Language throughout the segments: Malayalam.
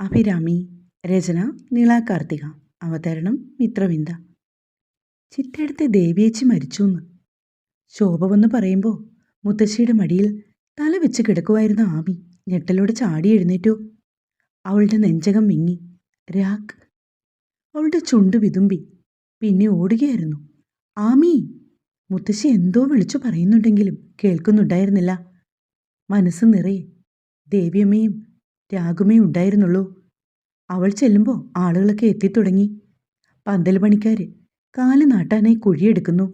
അഭിരാമി രചന നീള കാർത്തിക അവതരണം മിത്രവിന്ദ. ചിറ്റടുത്ത് ദേവിയേച്ചി മരിച്ചുവെന്ന്. ശോഭ വന്ന് പറയുമ്പോൾ മുത്തശ്ശിയുടെ മടിയിൽ തല വെച്ച് കിടക്കുമായിരുന്ന ആമി ഞെട്ടലോട് ചാടി എഴുന്നേറ്റു. അവളുടെ നെഞ്ചകം മിങ്ങി രാഖ് അവളുടെ ചുണ്ട് വിതുമ്പി. പിന്നെ ഓടുകയായിരുന്നു. ആമി! മുത്തശ്ശി എന്തോ വിളിച്ചു പറയുന്നുണ്ടെങ്കിലും കേൾക്കുന്നുണ്ടായിരുന്നില്ല. മനസ്സ് നിറയെ. ദേവിയമ്മയും രാഗുമേ ഉണ്ടായിരുന്നുള്ളൂ. അവൾ ചെല്ലുമ്പോൾ ആളുകളൊക്കെ എത്തിത്തുടങ്ങി. പന്തൽ പണിക്കാർ കാൽ നാട്ടാനായി കുഴിയെടുക്കുന്നു.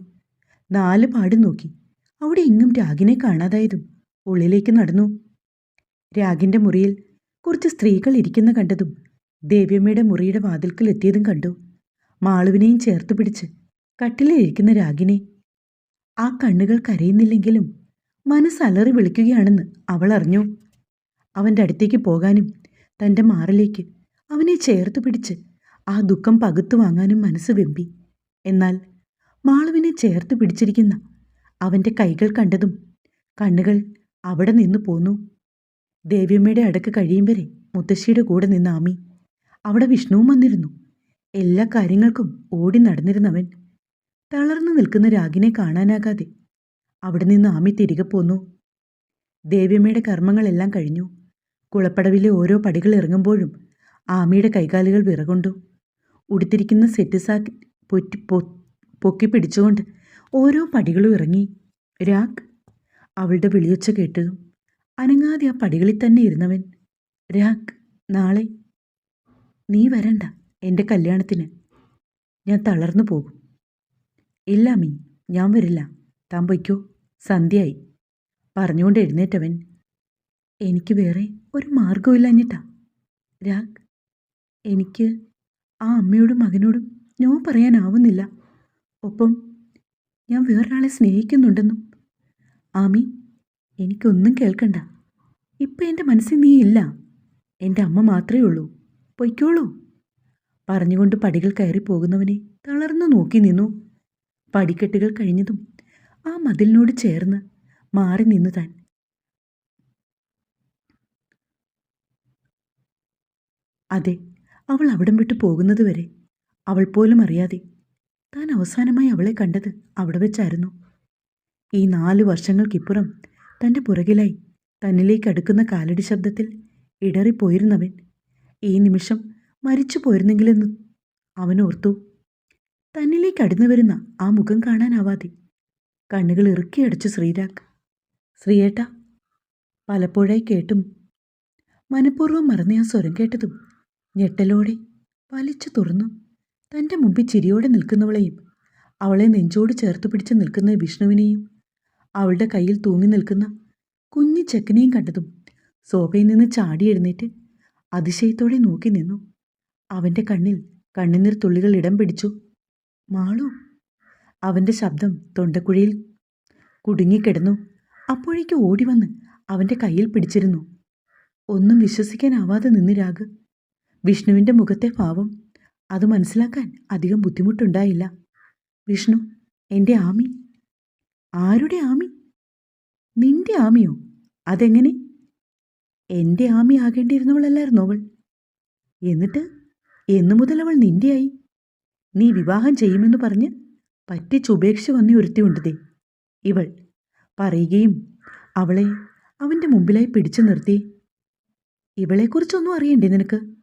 നാല് പാട് നോക്കി. അവിടെ എങ്ങും രാഗിനെ കാണാതായതും ഉള്ളിലേക്ക് നടന്നു. രാഗിന്റെ മുറിയിൽ കുറച്ച് സ്ത്രീകൾ ഇരിക്കുന്ന കണ്ടതും ദേവ്യമ്മയുടെ മുറിയുടെ വാതിൽക്കൽ എത്തിയതും കണ്ടു. മാളുവിനെയും ചേർത്ത് പിടിച്ച് കട്ടിലിരിക്കുന്ന രാഗിനെ. ആ കണ്ണുകൾ കരയുന്നില്ലെങ്കിലും മനസ്സലറി വിളിക്കുകയാണെന്ന് അവൾ അറിഞ്ഞു. അവന്റെ അടുത്തേക്ക് പോകാനും തന്റെ മാറിലേക്ക് അവനെ ചേർത്ത് പിടിച്ച് ആ ദുഃഖം പകുത്തു വാങ്ങാനും മനസ്സ് വെമ്പി. എന്നാൽ മാളുവിനെ ചേർത്ത് പിടിച്ചിരിക്കുന്ന അവന്റെ കൈകൾ കണ്ടതും കണ്ണുകൾ അവിടെ നിന്നു പോന്നു. ദേവ്യമ്മയുടെ അടുക്ക് കഴിയും വരെ മുത്തശ്ശിയുടെ കൂടെ നിന്ന് ആമി അവിടെ വിഷ്ണുവും വന്നിരുന്നു. എല്ലാ കാര്യങ്ങൾക്കും ഓടി നടന്നിരുന്നവൻ തളർന്നു നിൽക്കുന്ന രാഗിനെ കാണാനാകാതെ അവിടെ നിന്ന് ആമി തിരികെ പോന്നു. ദേവ്യമ്മയുടെ കർമ്മങ്ങളെല്ലാം കഴിഞ്ഞു. കുളപ്പടവിലെ ഓരോ പടികൾ ഇറങ്ങുമ്പോഴും ആമിയുടെ കൈകാലുകൾ വിറകൊണ്ടു. ഉടുത്തിരിക്കുന്ന സെറ്റ് സാക്ക് പൊറ്റി പൊ പൊക്കി പിടിച്ചുകൊണ്ട് ഓരോ പടികളും ഇറങ്ങി. രാഗ് അവളുടെ വിളിയൊച്ച കേട്ടതും അനങ്ങാതെ ആ പടികളിൽ തന്നെ ഇരുന്നവൻ രാഗ് നാളെ നീ വരണ്ട എന്റെ കല്യാണത്തിന്. ഞാൻ തളർന്നു പോകും. ഇല്ല മീ ഞാൻ വരില്ല. താൻ പൊയ്ക്കോ. സന്ധ്യയായി. പറഞ്ഞുകൊണ്ട് എഴുന്നേറ്റവൻ എനിക്ക് വേറെ ഒരു മാർഗമില്ലഞ്ഞിട്ടാ രാഗ് എനിക്ക് ആ അമ്മയോടും മകനോടും നോ പറയാനാവുന്നില്ല. ഒപ്പം ഞാൻ വേറൊരാളെ സ്നേഹിക്കുന്നുണ്ടെന്നും. ആമി എനിക്കൊന്നും കേൾക്കണ്ട. ഇപ്പം എന്റെ മനസ്സിൽ നീ ഇല്ല. എന്റെ അമ്മ മാത്രമേ ഉള്ളൂ. പൊയ്ക്കോളൂ. പറഞ്ഞുകൊണ്ട് പടികൾ കയറി പോകുന്നവനെ തളർന്നു നോക്കി നിന്നു. പടിക്കെട്ടുകൾ കഴിഞ്ഞതും ആ മതിലിനോട് ചേർന്ന് മാറി നിന്നു താൻ. അതെ അവൾ അവിടം വിട്ടു പോകുന്നതുവരെ അവൾ പോലും അറിയാതെ. താൻ അവസാനമായി അവളെ കണ്ടത് അവിടെ വെച്ചായിരുന്നു. ഈ നാല് വർഷങ്ങൾക്കിപ്പുറം തന്റെ പുറകിലായി തന്നിലേക്ക് അടുക്കുന്ന കാലടി ശബ്ദത്തിൽ ഇടറിപ്പോയിരുന്നവൻ. ഈ നിമിഷം മരിച്ചു പോയിരുന്നെങ്കിലെന്ന് അവൻ ഓർത്തു. തന്നിലേക്ക് അടുന്നു വരുന്ന ആ മുഖം കാണാനാവാതെ. കണ്ണുകൾ ഇറുക്കിയടച്ചു ശ്രീരാഗ്. ശ്രീയേട്ട പലപ്പോഴായി കേട്ടും മനഃപൂർവം മറന്ന ആ സ്വരം കേട്ടതും ഞെട്ടലോടെ വലിച്ചു തുറന്നു. തന്റെ മുമ്പിൽ ചിരിയോടെ നിൽക്കുന്നവളെയും അവളെ നെഞ്ചോട് ചേർത്ത് പിടിച്ച് നിൽക്കുന്ന വിഷ്ണുവിനെയും അവളുടെ കയ്യിൽ തൂങ്ങി നിൽക്കുന്ന കുഞ്ഞു ചെക്കനെയും കണ്ടതും സോഫയിൽ നിന്ന് ചാടി എഴുന്നേറ്റ് അതിശയത്തോടെ നോക്കി നിന്നു. അവന്റെ കണ്ണിൽ കണ്ണുനീർ തുള്ളികൾ ഇടം പിടിച്ചു. മാളു അവന്റെ ശബ്ദം തൊണ്ടക്കുഴിയിൽ കുടുങ്ങിക്കിടന്നു. അപ്പോഴേക്ക് ഓടി വന്ന് അവന്റെ കയ്യിൽ പിടിച്ചിരുന്നു. ഒന്നും വിശ്വസിക്കാനാവാതെ നിന്ന് രാഗ്. വിഷ്ണുവിന്റെ മുഖത്തെ ഭാവം അത് മനസ്സിലാക്കാൻ അധികം ബുദ്ധിമുട്ടുണ്ടായില്ല. വിഷ്ണു എന്റെ ആമി? ആരുടെ ആമി? നിന്റെ ആമിയോ? അതെങ്ങനെ? എന്റെ ആമി ആകേണ്ടിയിരുന്നവളല്ലായിരുന്നു അവൾ? എന്നിട്ട് എന്നു മുതൽ അവൾ നിന്റെയായി. നീ വിവാഹം ചെയ്യുമെന്ന് പറഞ്ഞ് പറ്റിച്ചുപേക്ഷിച്ച് വന്ന ഒരുത്തിയുണ്ടതേ ഇവൾ പറയുകയും അവളെ അവന്റെ മുമ്പിലായി പിടിച്ചു നിർത്തി. ഇവളെക്കുറിച്ചൊന്നും അറിയണ്ടേ നിനക്ക്?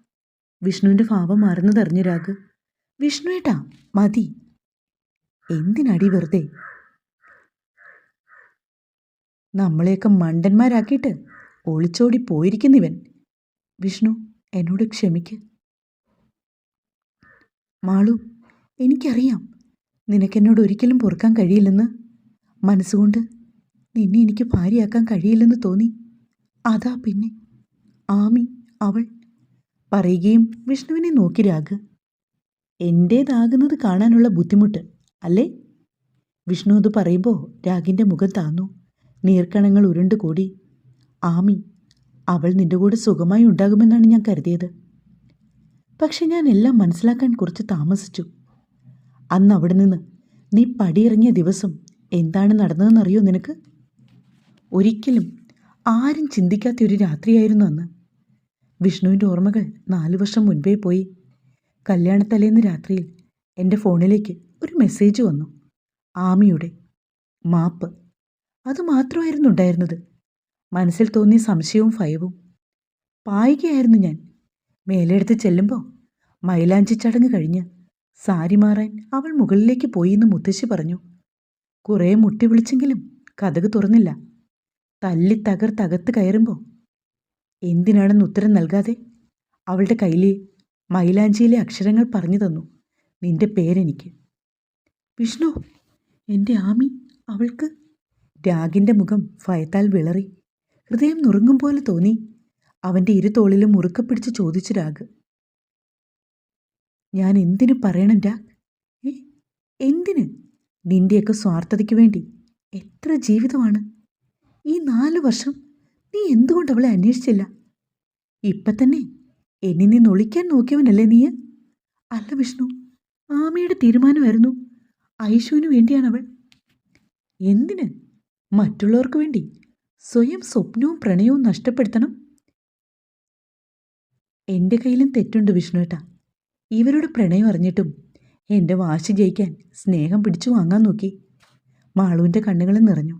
വിഷ്ണുവിന്റെ ഭാവം മാറുന്നതറിഞ്ഞു രാഗ് വിഷ്ണു ഏട്ടാ മതി. എന്തിനടി വെറുതെ? നമ്മളെയൊക്കെ മണ്ടന്മാരാക്കിയിട്ട് ഒളിച്ചോടി പോയിരിക്കുന്നിവൻ. വിഷ്ണു എന്നോട് ക്ഷമിക്ക്. മാളു എനിക്കറിയാം നിനക്കെന്നോട് ഒരിക്കലും പൊറുക്കാൻ കഴിയില്ലെന്ന്. മനസ്സുകൊണ്ട് നിന്നെ എനിക്ക് ഭാര്യയാക്കാൻ കഴിയില്ലെന്ന് തോന്നി. അതാ പിന്നെ. ആമി അവൾ പറയുകയും വിഷ്ണുവിനെ നോക്കി രാഗ്. എന്റേതാകുന്നത് കാണാനുള്ള ബുദ്ധിമുട്ട് അല്ലേ? വിഷ്ണു അത് പറയുമ്പോൾ രാഗിന്റെ മുഖം താന്നു. നീർക്കണങ്ങൾ ഉരുണ്ടുകൂടി ആമി അവൾ നിന്റെ കൂടെ സുഖമായി ഉണ്ടാകുമെന്നാണ് ഞാൻ കരുതിയത്. പക്ഷെ ഞാൻ എല്ലാം മനസ്സിലാക്കാൻ കുറച്ച് താമസിച്ചു. അന്ന് അവിടെ നിന്ന് നീ പടിയിറങ്ങിയ ദിവസം എന്താണ് നടന്നതെന്നറിയോ നിനക്ക്? ഒരിക്കലും ആരും ചിന്തിക്കാത്ത ഒരു രാത്രിയായിരുന്നു അന്ന്. വിഷ്ണുവിന്റെ ഓർമ്മകൾ നാലു വർഷം മുൻപേ പോയി. കല്യാണത്തലേന്ന് രാത്രിയിൽ എന്റെ ഫോണിലേക്ക് ഒരു മെസ്സേജ് വന്നു. ആമിയുടെ മാപ്പ്. അത് മാത്രമായിരുന്നു ഉണ്ടായിരുന്നത്. മനസ്സിൽ തോന്നിയ സംശയവും ഭയവും. പായികയായിരുന്നു ഞാൻ. മേലെടുത്ത് ചെല്ലുമ്പോൾ മൈലാഞ്ചി ചടങ്ങ് കഴിഞ്ഞ് സാരി മാറാൻ അവൾ മുകളിലേക്ക് പോയി എന്ന് മുത്തശ്ശി പറഞ്ഞു. കുറേ മുട്ടി വിളിച്ചെങ്കിലും കഥക് തുറന്നില്ല. തല്ലി തകർത്തകത്ത് കയറുമ്പോൾ എന്തിനാണെന്ന് ഉത്തരം നൽകാതെ അവളുടെ കയ്യിലെ മൈലാഞ്ചിയിലെ അക്ഷരങ്ങൾ പറഞ്ഞു തന്നു. നിന്റെ പേരെനിക്ക്. വിഷ്ണു എന്റെ ആമി അവൾക്ക്? രാഗിന്റെ മുഖം ഭയത്താൽ വിളറി. ഹൃദയം നുറുങ്ങും പോലെ തോന്നി അവന്റെ ഇരുതോളിലും മുറുക്കെ പിടിച്ച് ചോദിച്ചു രാഗ്. ഞാൻ എന്തിനു പറയണം രാഗ്? ഏ എന്തിന്? നിന്റെയൊക്കെ സ്വാർത്ഥതയ്ക്ക് വേണ്ടി എത്ര ജീവിതമാണ്? ഈ നാല് വർഷം നീ എന്തുകൊണ്ട് അവളെ അന്വേഷിച്ചില്ല? ഇപ്പം തന്നെ എന്നെ നീ നൊളിക്കാൻ നോക്കിയവനല്ലേ നീ അല്ല വിഷ്ണു ആമയുടെ തീരുമാനമായിരുന്നു. ഐഷുവിന് വേണ്ടിയാണ് അവൾ എന്തിന്? മറ്റുള്ളവർക്ക് വേണ്ടി സ്വയം സ്വപ്നവും പ്രണയവും നഷ്ടപ്പെടുത്തണം? എന്റെ കയ്യിലും തെറ്റുണ്ട് വിഷ്ണു ഏട്ടാ ഇവരുടെ പ്രണയം അറിഞ്ഞിട്ടും എന്റെ വാശി ജയിക്കാൻ സ്നേഹം പിടിച്ചു വാങ്ങാൻ നോക്കി. മാളുവിന്റെ കണ്ണുകൾ നിറഞ്ഞു.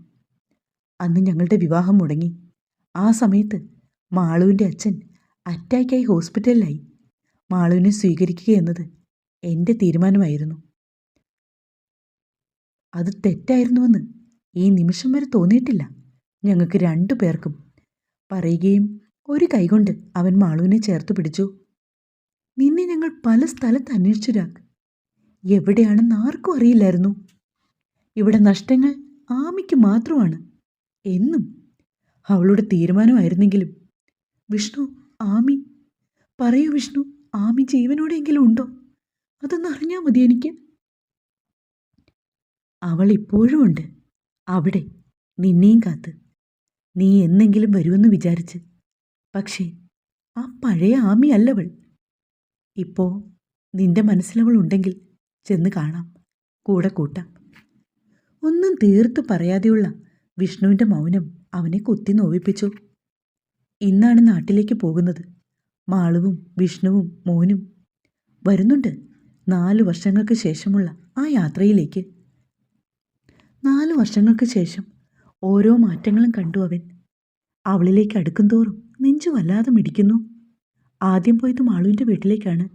അന്ന് ഞങ്ങളുടെ വിവാഹം മുടങ്ങി. ആ സമയത്ത് മാളുവിന്റെ അച്ഛൻ അറ്റാക്കായി ഹോസ്പിറ്റലിലായി. മാളുവിനെ സ്വീകരിക്കുക എന്നത് എന്റെ തീരുമാനമായിരുന്നു. അത് തെറ്റായിരുന്നുവെന്ന് ഈ നിമിഷം വരെ തോന്നിയിട്ടില്ല. ഞങ്ങൾക്ക് രണ്ടു പേർക്കും പറയുകയും ഒരു കൈകൊണ്ട് അവൻ മാളുവിനെ ചേർത്ത് പിടിച്ചു. നിന്നെ ഞങ്ങൾ പല സ്ഥലത്ത് അന്വേഷിച്ചു രാഗ്. എവിടെയാണെന്ന് ആർക്കും അറിയില്ലായിരുന്നു. ഇവിടെ നഷ്ടങ്ങൾ ആമിക്ക് മാത്രമാണ്. എന്നും അവളുടെ തീരുമാനമായിരുന്നെങ്കിലും. വിഷ്ണു ആമി. പറയൂ വിഷ്ണു ആമി ജീവനോടെങ്കിലും ഉണ്ടോ? അതൊന്ന് അറിഞ്ഞാൽ മതി എനിക്ക്. അവൾ ഇപ്പോഴും ഉണ്ട്. അവിടെ. നിന്നെയും കാത്ത്. നീ എന്നെങ്കിലും വരുമെന്ന് വിചാരിച്ച്. പക്ഷേ ആ പഴയ ആമി അല്ലവൾ. ഇപ്പോ നിന്റെ മനസ്സിലവൾ ഉണ്ടെങ്കിൽ ചെന്ന് കാണാം. കൂടെ കൂട്ടാം. ഒന്നും തീർത്തു പറയാതെയുള്ള വിഷ്ണുവിന്റെ മൗനം അവനെ കുത്തി നോവിപ്പിച്ചു. ഇന്നാണ് നാട്ടിലേക്ക് പോകുന്നത്. മാളുവും വിഷ്ണുവും മോനും വരുന്നുണ്ട് നാല് വർഷങ്ങൾക്ക് ശേഷമുള്ള ആ യാത്രയിലേക്ക്. നാല് വർഷങ്ങൾക്ക് ശേഷം ഓരോ മാറ്റങ്ങളും കണ്ടു അവൻ. അവളിലേക്ക് അടുക്കും തോറും നെഞ്ചു വല്ലാതെ മിടിക്കുന്നു. ആദ്യം പോയത് മാളുവിന്റെ വീട്ടിലേക്കാണ്.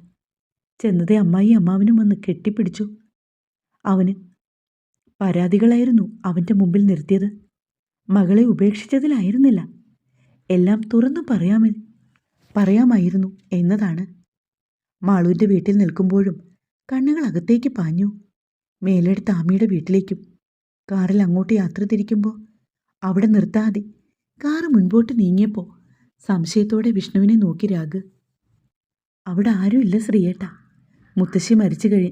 ചെന്നതേ അമ്മായി അമ്മാവനും വന്ന് കെട്ടിപ്പിടിച്ചു. അവന് പരാതികളായിരുന്നു അവന്റെ മുമ്പിൽ നിർത്തിയത്. മകളെ ഉപേക്ഷിച്ചതിലായിരുന്നില്ല. എല്ലാം തുറന്നു പറയാമെ പറയാമായിരുന്നു എന്നതാണ്. മാളുവിന്റെ വീട്ടിൽ നിൽക്കുമ്പോഴും കണ്ണുകൾ അകത്തേക്ക് പാഞ്ഞു. മേലെടുത്ത ആമിയുടെ വീട്ടിലേക്കും കാറിൽ അങ്ങോട്ട് യാത്ര തിരിക്കുമ്പോൾ അവിടെ നിർത്താതെ കാറ് മുൻപോട്ട് നീങ്ങിയപ്പോൾ സംശയത്തോടെ വിഷ്ണുവിനെ നോക്കി രാഗ്. അവിടെ ആരുമില്ല ശ്രീയേട്ട. മുത്തശ്ശി മരിച്ചു കഴി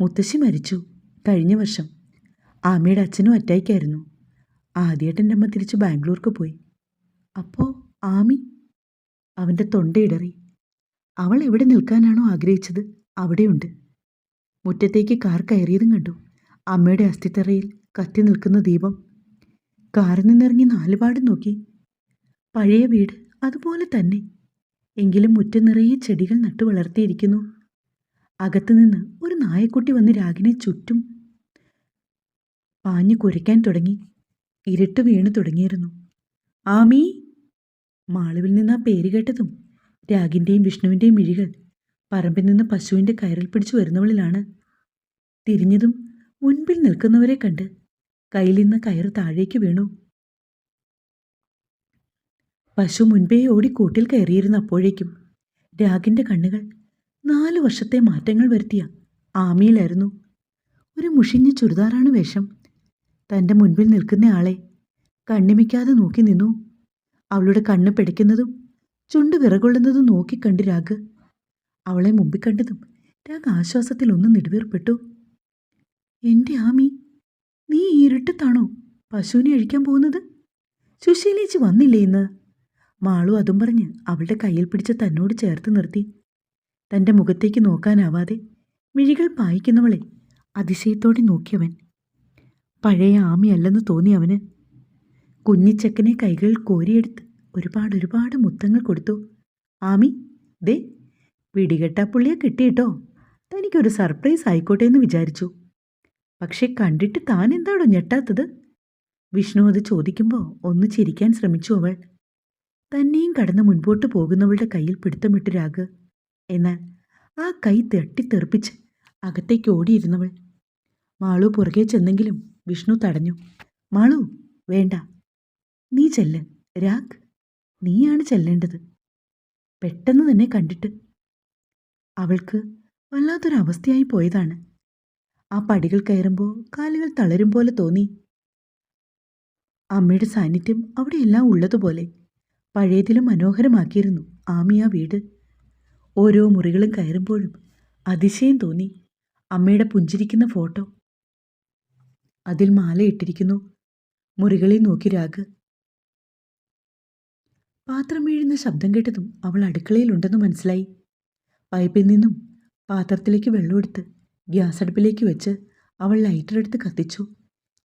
മുത്തശ്ശി മരിച്ചു കഴിഞ്ഞ വർഷം. ആമിയുടെ അച്ഛനും അറ്റാക്കായിരുന്നു എന്റെ അമ്മ തിരിച്ച് ബാംഗ്ലൂർക്ക് പോയി. അപ്പോൾ ആമി അവന്റെ തൊണ്ടയിടറി അവൾ എവിടെ നിൽക്കാനാണോ ആഗ്രഹിച്ചത് അവിടെയുണ്ട്. മുറ്റത്തേക്ക് കാർ കയറിയതും കണ്ടു. അമ്മയുടെ അസ്ഥിത്തറയിൽ കത്തി നിൽക്കുന്ന ദീപം. കാറിൽ നിന്നിറങ്ങി നാലുപാട് നോക്കി. പഴയ വീട് അതുപോലെ തന്നെ. എങ്കിലും മുറ്റം നിറയെ ചെടികൾ നട്ടു വളർത്തിയിരിക്കുന്നു. അകത്തുനിന്ന് ഒരു നായക്കുട്ടി വന്ന് രാഗിനെ ചുറ്റും പാഞ്ഞു കുരയ്ക്കാൻ തുടങ്ങി. ഇരുട്ട് വീണു തുടങ്ങിയിരുന്നു. ആമീ മാളുവിൽ നിന്ന് ആ പേര് കേട്ടതും രാഗിന്റെയും വിഷ്ണുവിന്റെയും മിഴികൾ പറമ്പിൽ നിന്ന് പശുവിന്റെ കയറിൽ പിടിച്ചു വരുന്നവളിലാണ്. തിരിഞ്ഞതും മുൻപിൽ നിൽക്കുന്നവരെ കണ്ട് കയ്യിൽ നിന്ന് കയറ് താഴേക്ക് വീണു. പശു മുൻപേ ഓടി കൂട്ടിൽ കയറിയിരുന്ന അപ്പോഴേക്കും രാഗിന്റെ കണ്ണുകൾ നാലു വർഷത്തെ മാറ്റങ്ങൾ വരുത്തിയ ആമിയിലായിരുന്നു. ഒരു മുഷിഞ്ഞ ചുരിദാറാണ് വേഷം. തന്റെ മുൻപിൽ നിൽക്കുന്ന ആളെ കണ്ണിമിക്കാതെ നോക്കി നിന്നു. അവളുടെ കണ്ണ് പിടിക്കുന്നതും ചുണ്ട് വിറകൊള്ളുന്നതും നോക്കിക്കണ്ട് രാഗ് അവളെ മുമ്പിൽ കണ്ടതും രാഗ് ആശ്വാസത്തിൽ ഒന്ന് നെടുവേർപ്പെട്ടു. എന്റെ ആമി നീ ഈ ഇരുട്ടത്താണോ പശുവിനെ അഴിക്കാൻ പോകുന്നത്? സുശീലേച്ചി വന്നില്ലേ ഇന്ന്? മാളു അതും പറഞ്ഞ് അവളുടെ കയ്യിൽ പിടിച്ച് തന്നോട് ചേർത്ത് നിർത്തി. തന്റെ മുഖത്തേക്ക് നോക്കാനാവാതെ മിഴികൾ പായിക്കുന്നവളെ അതിശയത്തോടെ നോക്കിയവൻ പഴയ ആമയല്ലെന്ന് തോന്നി അവന്. കുഞ്ഞിച്ചക്കനെ കൈകൾ കോരിയെടുത്ത് ഒരുപാട് ഒരുപാട് മുത്തങ്ങൾ കൊടുത്തു. ആമി ദേ പിടികെട്ടാ പുള്ളിയെ കിട്ടിയിട്ടോ? തനിക്കൊരു സർപ്രൈസ് ആയിക്കോട്ടെ എന്ന് വിചാരിച്ചു. പക്ഷെ കണ്ടിട്ട് താൻ എന്താണോ ഞെട്ടാത്തത്? വിഷ്ണു അത് ചോദിക്കുമ്പോൾ ഒന്ന് ചിരിക്കാൻ ശ്രമിച്ചു അവൾ. തന്നെയും കടന്ന് മുൻപോട്ട് പോകുന്നവളുടെ കയ്യിൽ പിടുത്തമിട്ട് രാഗ്. എന്നാൽ ആ കൈ തട്ടിത്തെറിപ്പിച്ച് അകത്തേക്ക് ഓടിയിരുന്നവൾ. മാളു പുറകെ ചെന്നെങ്കിലും വിഷ്ണു തടഞ്ഞു. മാളു വേണ്ട. നീ ചെല്ല്. രാഗ് നീയാണ് ചെല്ലേണ്ടത്. പെട്ടെന്ന് തന്നെ കണ്ടിട്ട്. അവൾക്ക് വല്ലാത്തൊരവസ്ഥയായി പോയതാണ്. ആ പടികൾ കയറുമ്പോൾ കാലുകൾ തളരും പോലെ തോന്നി. അമ്മയുടെ സാന്നിധ്യം അവിടെയെല്ലാം ഉള്ളതുപോലെ പഴയതിലും മനോഹരമാക്കിയിരുന്നു ആമി ആ വീട്. ഓരോ മുറികളും കയറുമ്പോഴും അതിശയം തോന്നി. അമ്മയുടെ പുഞ്ചിരിക്കുന്ന ഫോട്ടോ അതിൽ മാലയിട്ടിരിക്കുന്നു മുറികളിൽ നോക്കി രാഗ്. പാത്രം വീഴുന്ന ശബ്ദം കേട്ടതും അവൾ അടുക്കളയിലുണ്ടെന്ന് മനസ്സിലായി. പൈപ്പിൽ നിന്നും പാത്രത്തിലേക്ക് വെള്ളമെടുത്ത് ഗ്യാസ് അടുപ്പിലേക്ക് വെച്ച് അവൾ ലൈറ്റർ എടുത്ത് കത്തിച്ചു.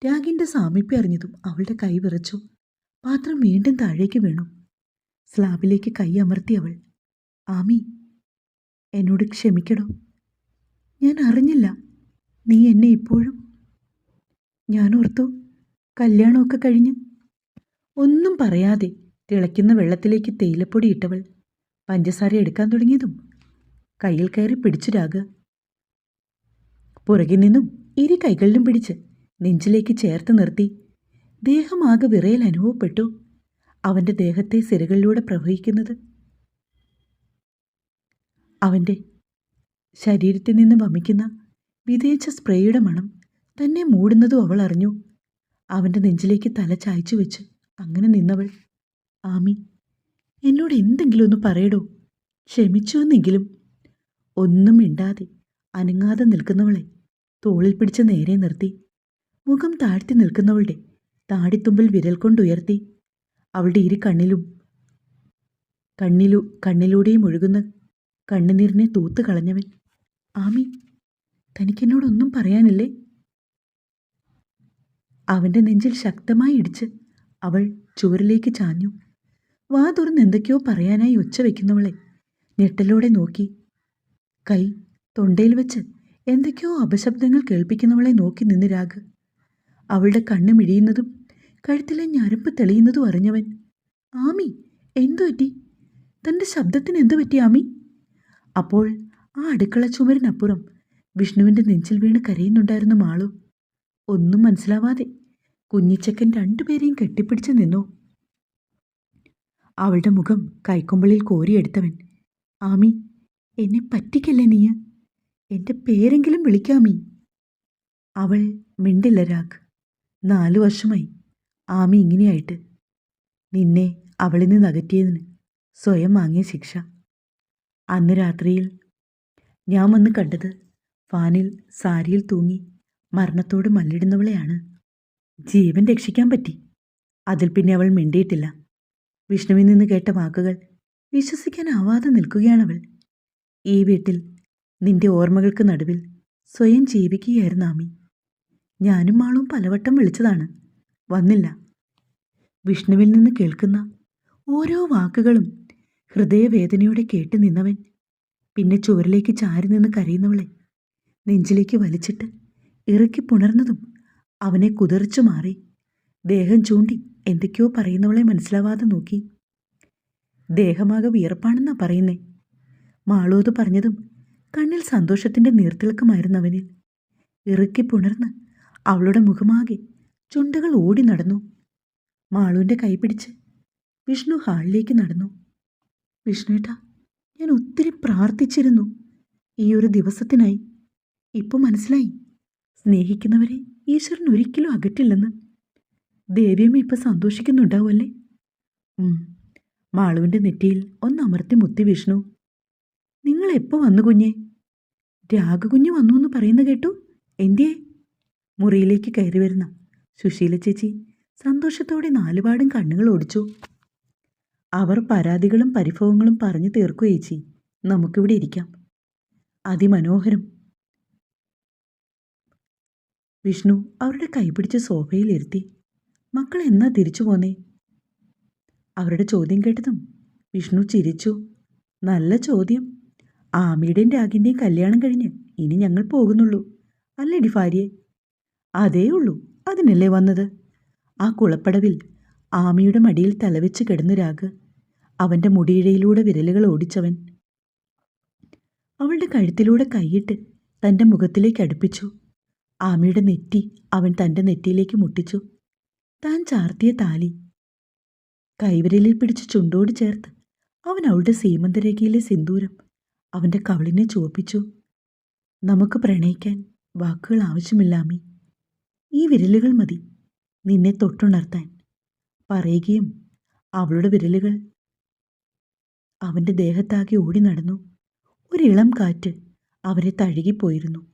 രാഗിന്റെ സാമീപ്യം അറിഞ്ഞതും അവളുടെ കൈ വിറച്ചു. പാത്രം വീണ്ടും താഴേക്ക് വീണു. സ്ലാബിലേക്ക് കൈ അമർത്തി അവൾ ആമി എന്നോട് ക്ഷമിക്കണോ ഞാൻ അറിഞ്ഞില്ല. നീ എന്നെ ഇപ്പോഴും ഞാൻ ഓർത്തു കല്യാണമൊക്കെ കഴിഞ്ഞ്. ഒന്നും പറയാതെ തിളയ്ക്കുന്ന വെള്ളത്തിലേക്ക് തേയിലപ്പൊടി ഇട്ടവൾ പഞ്ചസാര എടുക്കാൻ തുടങ്ങിയതും കയ്യിൽ കയറി പിടിച്ചു രാഗ്. പുറകിൽ നിന്നും ഇരു കൈകളിലും പിടിച്ച് നെഞ്ചിലേക്ക് ചേർത്ത് നിർത്തി. ദേഹമാകെ വിറയൽ അനുഭവപ്പെട്ടു അവന്റെ ദേഹത്തെ സിരകളിലൂടെ പ്രവഹിക്കുന്നത്. അവന്റെ ശരീരത്തിൽ നിന്ന് വമിക്കുന്ന വിതയിച്ച സ്പ്രേയുടെ മണം തന്നെ മൂടുന്നതും അവൾ അറിഞ്ഞു. അവന്റെ നെഞ്ചിലേക്ക് തല ചായച്ചു വെച്ച് അങ്ങനെ നിന്നവൾ ആമി എന്നോട് എന്തെങ്കിലും ഒന്ന് പറയടോ. ക്ഷമിച്ചു എന്നെങ്കിലും. ഒന്നും മിണ്ടാതെ അനങ്ങാതെ നിൽക്കുന്നവളെ തോളിൽ പിടിച്ച് നേരെ നിർത്തി. മുഖം താഴ്ത്തി നിൽക്കുന്നവളുടെ താടിത്തുമ്പിൽ വിരൽ കൊണ്ടുയർത്തി അവളുടെ ഇരു കണ്ണിലും കണ്ണിലു കണ്ണിലൂടെയും ഒഴുകുന്ന കണ്ണുനീരിനെ തൂത്തു കളഞ്ഞവൻ ആമി തനിക്കെന്നോടൊന്നും പറയാനില്ലേ? അവന്റെ നെഞ്ചിൽ ശക്തമായി ഇടിച്ച് അവൾ ചുവരിലേക്ക് ചാഞ്ഞു. വാ തുറന്ന് എന്തൊക്കെയോ പറയാനായി ഒച്ച വയ്ക്കുന്നവളെ ഞെട്ടലോടെ നോക്കി. കൈ തൊണ്ടയിൽ വെച്ച് എന്തൊക്കെയോ അപശബ്ദങ്ങൾ കേൾപ്പിക്കുന്നവളെ നോക്കി നിന്ന് രാഗ്. അവളുടെ കണ്ണ് മിഴിയുന്നതും കഴുത്തിലെ ഞരമ്പ് തെളിയുന്നതും അറിഞ്ഞവൻ ആമി എന്തു പറ്റി? തന്റെ ശബ്ദത്തിന് എന്തു പറ്റി ആമി? അപ്പോൾ ആ അടുക്കള ചുമരിനപ്പുറം വിഷ്ണുവിന്റെ നെഞ്ചിൽ വീണ് കരയുന്നുണ്ടായിരുന്നു മാളു ഒന്നും മനസ്സിലാവാതെ കുഞ്ഞിച്ചക്കൻ രണ്ടുപേരെയും കെട്ടിപ്പിടിച്ച് നിന്നു. അവളുടെ മുഖം കൈക്കൊമ്പളിൽ കോരിയെടുത്തവൻ ആമി എന്നെ പറ്റിക്കല്ലേ നീ എന്റെ പേരെങ്കിലും വിളിക്കാമീ. അവൾ മിണ്ടില്ല രാഗ്. നാലു വർഷമായി ആമി ഇങ്ങനെയായിട്ട് നിന്നെ അവളിൽ നിന്ന് അകറ്റിയതിന് സ്വയം വാങ്ങിയ ശിക്ഷ. അന്ന് രാത്രിയിൽ ഞാൻ വന്ന് കണ്ടത് ഫാനിൽ സാരിയിൽ തൂങ്ങി മരണത്തോട് മല്ലിടുന്നവളെയാണ്. ജീവൻ രക്ഷിക്കാൻ പറ്റി. അതിൽ പിന്നെ അവൾ മിണ്ടിയിട്ടില്ല. വിഷ്ണുവിൽ നിന്ന് കേട്ട വാക്കുകൾ വിശ്വസിക്കാനാവാതെ നിൽക്കുകയാണവൾ. ഈ വീട്ടിൽ നിന്റെ ഓർമ്മകൾക്ക് നടുവിൽ സ്വയം ജീവിക്കുകയായിരുന്നു ആമി. ഞാനും ആളും പലവട്ടം വിളിച്ചതാണ്. വന്നില്ല. വിഷ്ണുവിൽ നിന്ന് കേൾക്കുന്ന ഓരോ വാക്കുകളും ഹൃദയവേദനയോടെ കേട്ട് നിന്നവൻ പിന്നെ ചുവരിലേക്ക് ചാരി നിന്ന് കരയുന്നവളെ നെഞ്ചിലേക്ക് വലിച്ചിട്ട് ഇറക്കി പുണർന്നതും അവനെ കുതിർച്ചു മാറി. ദേഹം ചൂണ്ടി എന്തൊക്കെയോ പറയുന്നവളെ മനസ്സിലാവാതെ നോക്കി. ദേഹമാകെ വിയർപ്പാണെന്നാ പറയുന്നേ. മാളൂത് പറഞ്ഞതും കണ്ണിൽ സന്തോഷത്തിന്റെ നീർത്തിളക്കമായിരുന്നു അവനിൽ. ഇറുക്കി പുണർന്ന് അവളുടെ മുഖമാകെ ചുണ്ടുകൾ ഓടി നടന്നു. മാളുവിന്റെ കൈ പിടിച്ച് വിഷ്ണു ഹാളിലേക്ക് നടന്നു. വിഷ്ണുവേട്ടാ ഞാൻ ഒത്തിരി പ്രാർത്ഥിച്ചിരുന്നു. ഈ ഒരു ദിവസത്തിനായി. ഇപ്പോൾ മനസ്സിലായി. സ്നേഹിക്കുന്നവരെ ഈശ്വരൻ ഒരിക്കലും അകറ്റില്ലെന്ന്. ദേവിയമ്മ ഇപ്പം സന്തോഷിക്കുന്നുണ്ടാവുമല്ലേ. മാളുവിന്റെ നെറ്റിയിൽ ഒന്നമർത്തി മുത്തി വിഷ്ണു. നിങ്ങൾ എപ്പോൾ വന്നു കുഞ്ഞെ? രാഗകുഞ്ഞ് വന്നു എന്ന് പറയുന്ന കേട്ടു. എന്തിയേ? മുറിയിലേക്ക് കയറി വരുന്ന സുശീല ചേച്ചി സന്തോഷത്തോടെ നാലുപാടും കണ്ണുകൾ ഓടിച്ചു. അവർ പരാതികളും പരിഭവങ്ങളും പറഞ്ഞു തീർക്കുകയേച്ചി നമുക്കിവിടെ ഇരിക്കാം. അതിമനോഹരം. വിഷ്ണു അവരുടെ കൈപിടിച്ച് സോഫയിലിരുത്തി മക്കൾ എന്നാ തിരിച്ചു പോന്നേ? അവരുടെ ചോദ്യം കേട്ടതും വിഷ്ണു ചിരിച്ചു. നല്ല ചോദ്യം. ആമിയുടെയും രാഗിന്റെയും കല്യാണം കഴിഞ്ഞ് ഇനി ഞങ്ങൾ പോകുന്നുള്ളൂ. അല്ലേടി ഭാര്യയെ അതേ ഉള്ളൂ. അതിനല്ലേ വന്നത്? ആ കുളപ്പടവിൽ ആമിയുടെ മടിയിൽ തലവെച്ച് കിടന്നു രാഗ് അവന്റെ മുടിയിഴയിലൂടെ വിരലുകൾ ഓടിച്ചവൻ. അവളുടെ കഴുത്തിലൂടെ കൈയിട്ട് തന്റെ മുഖത്തിലേക്ക് അടുപ്പിച്ചു. ആമിയുടെ നെറ്റി അവൻ തന്റെ നെറ്റിയിലേക്ക് മുട്ടിച്ചു. താൻ ചാർത്തിയ താലി. കൈവിരലിൽ പിടിച്ച് ചുണ്ടോട് ചേർത്ത് അവൻ അവളുടെ സീമന്തരേഖയിലെ സിന്ദൂരം അവന്റെ കവളിനെ ചുവപ്പിച്ചു. നമുക്ക് പ്രണയിക്കാൻ വാക്കുകൾ ആവശ്യമില്ല അമ്മി ഈ വിരലുകൾ മതി. നിന്നെ തൊട്ടുണർത്താൻ. പറയുകയും അവളുടെ വിരലുകൾ അവന്റെ ദേഹത്താകെ ഓടി നടന്നു. ഒരിളം കാറ്റ് അവരെ തഴുകിപ്പോയിരുന്നു